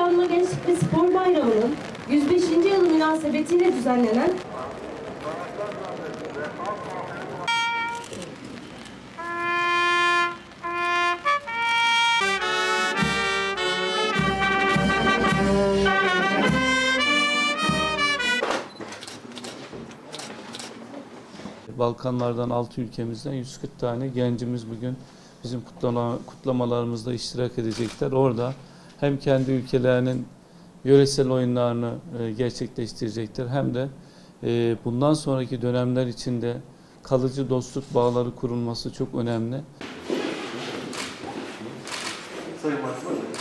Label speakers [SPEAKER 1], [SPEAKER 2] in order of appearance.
[SPEAKER 1] Türkiye Gençlik ve Spor Bayramı'nın 105. yılı münasebetiyle düzenlenen
[SPEAKER 2] Balkanlardan 6 ülkemizden 140 tane gencimiz bugün bizim kutlama, kutlamalarımızda iştirak edecekler. Orada hem kendi ülkelerinin yöresel oyunlarını e, gerçekleştirecekler hem de e, bundan sonraki dönemler içinde kalıcı dostluk bağları kurulması çok önemli.
[SPEAKER 3] Sayın Valim.